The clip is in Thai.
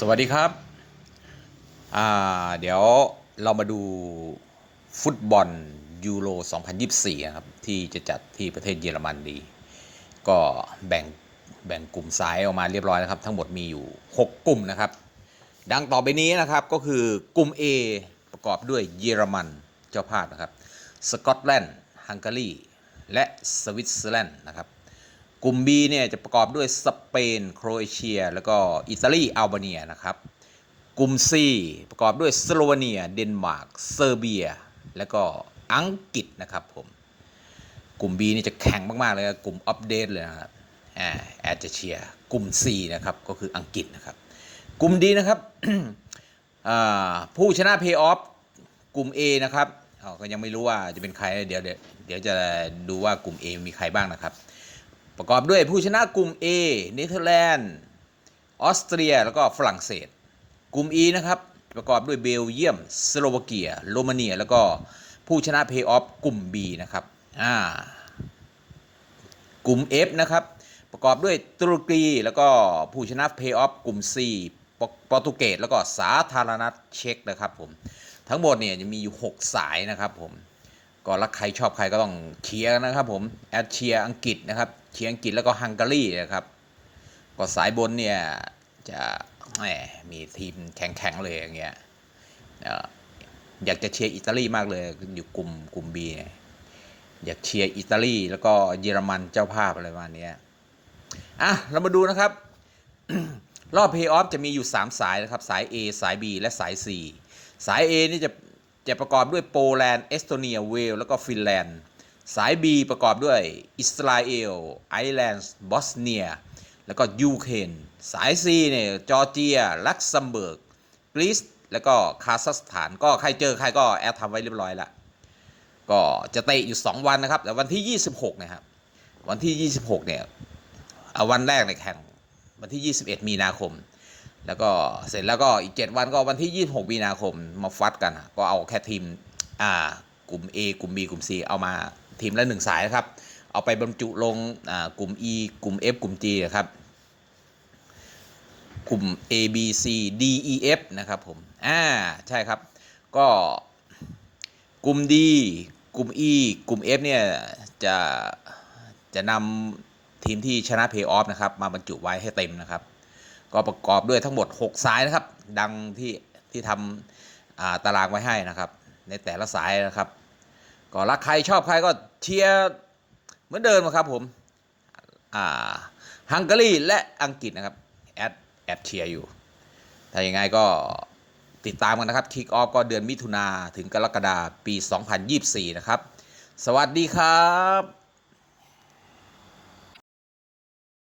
สวัสดีครับ เดี๋ยวเรามาดูฟุตบอลยูโร 2024 นะครับ ที่จะจัดที่ประเทศเยอรมันดี ก็แบ่งแบ่งกลุ่มสายออกมาเรียบร้อยนะครับ ทั้งหมดมีอยู่ 6 กลุ่มนะครับ ดังต่อไปนี้นะครับก็คือกลุ่ม A ประกอบด้วยเยอรมันเจ้าภาพนะครับ สกอตแลนด์ฮังการีและสวิตเซอร์แลนด์นะครับ กลุ่ม B เนี่ยจะประกอบด้วยสเปน โครเอเชีย แล้วก็อิตาลี อัลเบเนียนะครับ กลุ่ม C ประกอบด้วยสโลวาเนีย เดนมาร์ก เซอร์เบีย แล้วก็อังกฤษนะครับผม กลุ่ม B นี่จะแข่งมาก ๆ เลยนะกลุ่มอัปเดตเลยนะครับแอดจะเชียกลุ่ม C นะครับ ก็คืออังกฤษนะครับ กลุ่ม D นะครับผู้ชนะเพย์ออฟกลุ่ม A นะครับก็ยังไม่รู้ว่าจะเป็นใคร เดี๋ยวเดี๋ยวจะดูว่ากลุ่ม A มีใครบ้างนะครับ ประกอบด้วยผู้ชนะกลุ่ม A เนเธอร์แลนด์ออสเตรีย แล้วก็ฝรั่งเศส กลุ่ม E นะครับ ประกอบด้วยเบลเยียม สโลวาเกีย โรมาเนีย แล้วก็ผู้ชนะเพย์ออฟกลุ่ม B นะครับ อ่า กลุ่ม F นะครับ ประกอบด้วยตุรกี แล้วก็ผู้ชนะเพย์ออฟกลุ่ม C โปโปรตุเกส แล้วก็สาธารณรัฐเช็กนะครับผม ทั้งหมดเนี่ยจะมีอยู่ 6 สายนะครับผม ก็รักใครชอบใครก็ต้องเชียร์นะครับผมแอดเชียร์อังกฤษนะครับเชียร์อังกฤษแล้วก็ฮังการีนะครับ ก็สายบนเนี่ยจะแหมมีทีมแข็งๆเลยอย่างเงี้ยอยากจะเชียร์อิตาลีมากเลยอยู่กลุ่มกลุ่มบีเนี่ยอยากเชียร์อิตาลีแล้วก็เยอรมันเจ้าภาพอะไรประมาณนี้อะเรามาดูนะครับ รอบเพย์ออฟจะมีอยู่ 3 สายนะครับ สาย A สาย B และสาย C สาย A นี่จะ จะประกอบด้วยโปแลนด์ เอสโตเนีย เวลแล้วก็ฟินแลนด์ สาย B ประกอบด้วยอิสราเอล ไอร์แลนด์ บอสเนีย แล้วก็ยูเครน สาย C เนี่ยจอร์เจีย ลักเซมเบิร์ก กรีซ แล้วก็คาซัคสถาน ก็ใครเจอใครก็แอดทำไว้เรียบร้อยละ ก็จะเตะอยู่ 2 วันนะครับ แต่วันที่ 26 นะครับ วันที่ 26 เนี่ย วันแรกในแข่งวันที่ 21 มีนาคม แล้วก็เสร็จแล้วก็อีก 7 วันก็วันที่ 26 มีนาคมมาฟัดกัน ก็เอาแค่ทีมอ่ากลุ่ม A กลุ่ม B กลุ่ม C เอามาทีมละหนึ่งสายนะครับ เอาไปบรรจุลงอ่ากลุ่ม E กลุ่ม F กลุ่ม G นะครับกลุ่ม A B C D E F นะครับผม อ่า ใช่ครับ ก็กลุ่ม D กลุ่ม E กลุ่ม F เนี่ย จะ จะนำทีมที่ชนะเพย์ออฟนะครับ มาบรรจุไว้ให้เต็มนะครับ ก็ประกอบด้วยทั้งหมด 6 สายนะครับ ดังที่ที่ทำตารางไว้ให้นะครับ ในแต่ละสายนะครับ ก็รักใครชอบใครก็เชียร์เหมือนเดิมครับผมอ่าฮังการีและอังกฤษนะครับแอดแอดเชียร์อยู่ ถ้าอย่างไงก็ติดตามกันนะครับคิกออฟก็เดือนมิถุนาถึงกรกฎาปี 2024 นะครับ สวัสดีครับ